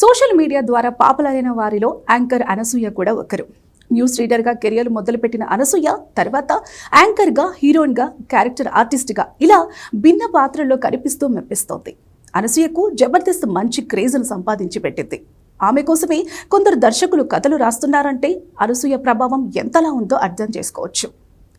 Social media ద్వారా పాపులైన వారిలో anchor Anasuya కూడా ఒకరు. న్యూస్ రీడర్గా కెరియర్ మొదలుపెట్టిన అనసూయ తర్వాత యాంకర్గా హీరోయిన్గా క్యారెక్టర్ ఆర్టిస్ట్గా ఇలా భిన్న పాత్రల్లో కనిపిస్తూ మెప్పిస్తోంది. అనసూయకు జబర్దస్త్ మంచి క్రేజ్ను సంపాదించి పెట్టింది. ఆమె కోసమే కొందరు దర్శకులు కథలు రాస్తున్నారంటే అనసూయ ప్రభావం ఎంతలా ఉందో అర్థం చేసుకోవచ్చు.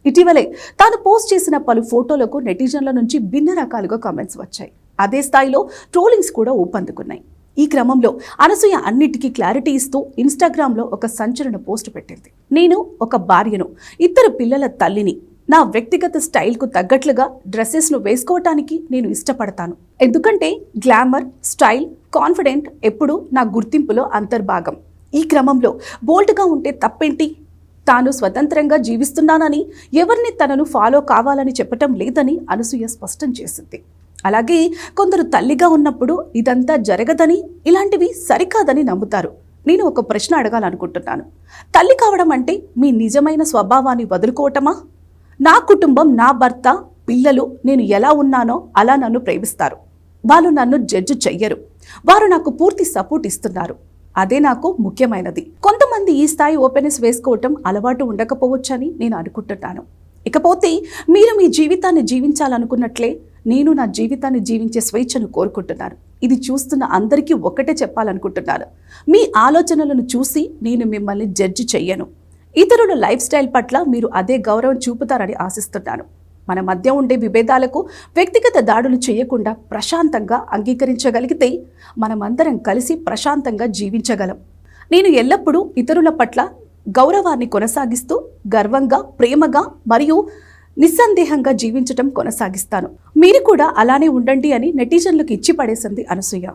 ఇటీవలే తాను పోస్ట్ చేసిన పలు ఫోటోలకు నెటిజన్ల నుంచి భిన్న రకాలుగా కామెంట్స్ వచ్చాయి. అదే స్థాయిలో ట్రోలింగ్స్ కూడా ఊపందుకున్నాయి. ఈ క్రమంలో అనసూయ అన్నిటికీ క్లారిటీ ఇస్తూ ఇన్స్టాగ్రామ్లో ఒక సంచలన పోస్ట్ పెట్టింది. నేను ఒక భార్యను ఇద్దరు పిల్లల తల్లిని నా వ్యక్తిగత స్టైల్కు తగ్గట్లుగా డ్రెస్సెస్ను వేసుకోవటానికి నేను ఇష్టపడతాను. ఎందుకంటే గ్లామర్ స్టైల్ కాన్ఫిడెంట్ ఎప్పుడూ నా గుర్తింపులో అంతర్భాగం. ఈ క్రమంలో బోల్డ్గా ఉంటే తప్పేంటి? తాను స్వతంత్రంగా జీవిస్తున్నానని ఎవరిని తనను ఫాలో కావాలని చెప్పటం లేదని అనసూయ స్పష్టం చేసింది. అలాగే కొందరు తల్లిగా ఉన్నప్పుడు ఇదంతా జరగదని ఇలాంటివి సరికాదని నమ్ముతారు. నేను ఒక ప్రశ్న అడగాలనుకుంటున్నాను. తల్లి కావడం అంటే మీ నిజమైన స్వభావాన్ని వదులుకోవటమా? నా కుటుంబం నా భర్త పిల్లలు నేను ఎలా ఉన్నానో అలా నన్ను ప్రేమిస్తారు. వాళ్ళు నన్ను జడ్జి చెయ్యరు. వారు నాకు పూర్తి సపోర్ట్ ఇస్తున్నారు. అదే నాకు ముఖ్యమైనది. కొంతమంది ఈ స్థాయి ఓపెనెస్ వేసుకోవటం అలవాటు ఉండకపోవచ్చని నేను అనుకుంటున్నాను. ఇకపోతే మీరు మీ జీవితాన్ని జీవించాలనుకున్నట్లే నేను నా జీవితాన్ని జీవించే స్వేచ్ఛను కోరుకుంటున్నాను. ఇది చూస్తున్న అందరికీ ఒకటే చెప్పాలనుకుంటున్నాను. మీ ఆలోచనలను చూసి నేను మిమ్మల్ని జడ్జి చెయ్యను. ఇతరుల లైఫ్ స్టైల్ పట్ల మీరు అదే గౌరవం చూపుతారని ఆశిస్తున్నాను. మన మధ్య ఉండే విభేదాలకు వ్యక్తిగత దాడులు చేయకుండా ప్రశాంతంగా అంగీకరించగలిగితే మనమందరం కలిసి ప్రశాంతంగా జీవించగలం. నేను ఎల్లప్పుడూ ఇతరుల పట్ల గౌరవాన్ని కొనసాగిస్తూ గర్వంగా ప్రేమగా మరియు నిస్సందేహంగా జీవించటం కొనసాగిస్తాను. మీరు కూడా అలానే ఉండండి అని నెటిజన్లకు ఇచ్చి పడేసింది అనసూయ.